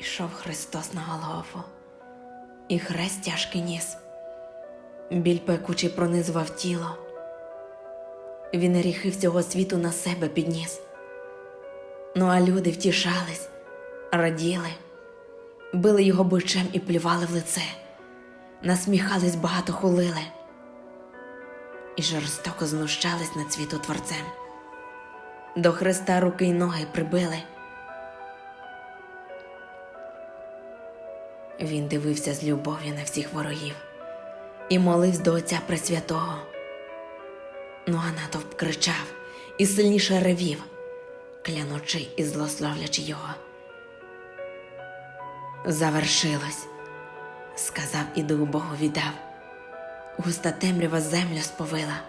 Ішов Христос на Голгофу, і хрест тяжкий ніс. Біль пекучий пронизував тіло. Він гріхи всього світу на себе підніс. Ну а люди втішались, раділи, били його бичем і плювали в лице, насміхались, багато хулили і жорстоко знущались над світотворцем. До Христа руки й ноги прибили. Він дивився з любов'ю на всіх ворогів і молився до Отця Пресвятого. Ну а натовп кричав і сильніше ревів, клянучи і злословлячи його. Завершилось, сказав і дух Богу віддав. Густа темрява землю сповила.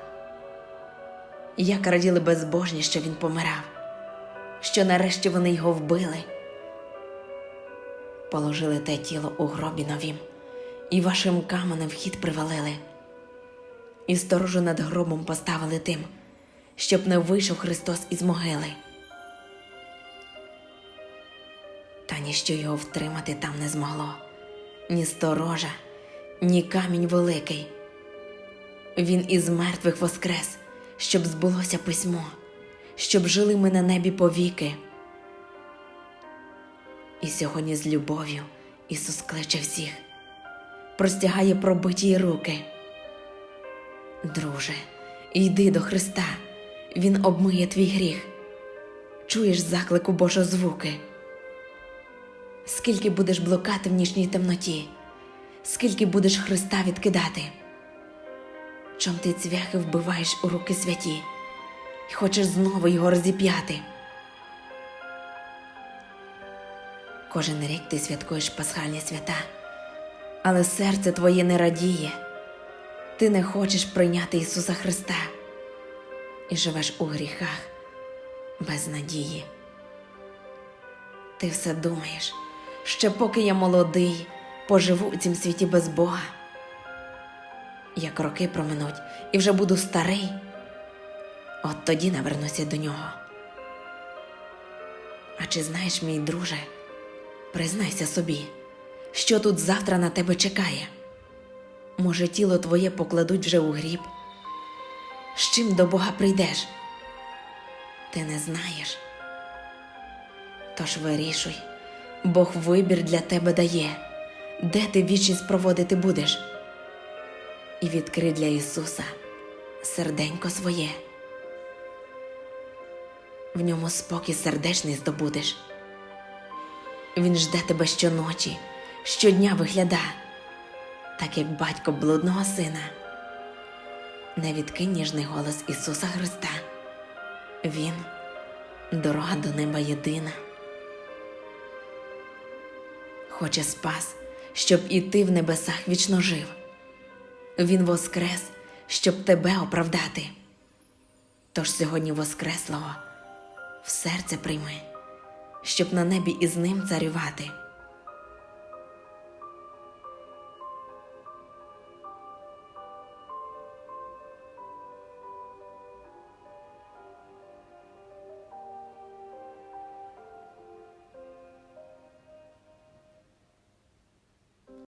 Як раділи безбожні, що він помирав, що нарешті вони його вбили, положили те тіло у гробі новім, і вашим каменем вхід привалили, і сторожу над гробом поставили тим, щоб не вийшов Христос із могили. Та ніщо його втримати там не змогло, ні сторожа, ні камінь великий. Він із мертвих воскрес, щоб збулося письмо, щоб жили ми на небі повіки. І сьогодні з любов'ю Ісус кличе всіх, простягає пробиті руки. Друже, йди до Христа, Він обмиє твій гріх. Чуєш заклику Божого звуки. Скільки будеш блукати в нічній темноті, скільки будеш Христа відкидати. Чом ти цвяхи вбиваєш у руки святі і хочеш знову його розіп'яти. Кожен рік ти святкуєш пасхальні свята, але серце твоє не радіє. Ти не хочеш прийняти Ісуса Христа і живеш у гріхах без надії. Ти все думаєш, що поки я молодий, поживу у цім світі без Бога як роки проминуть і вже буду старий, от тоді навернуся до нього. А чи знаєш, мій друже, признайся собі, що тут завтра на тебе чекає? Може, тіло твоє покладуть вже у гріб? З чим до Бога прийдеш? Ти не знаєш. Тож вирішуй, Бог вибір для тебе дає, де ти вічність проводити будеш і відкрий для Ісуса серденько своє. В ньому спокій сердечний здобудеш. Він жде тебе щоночі, щодня вигляда, так як батько блудного сина. Не відкинь ніжний голос Ісуса Христа. Він дорога до неба єдина. Хоче спас, щоб і ти в небесах вічно жив. Він воскрес, щоб тебе оправдати. Тож сьогодні Воскреслого в серце прийми, щоб на небі із ним царювати.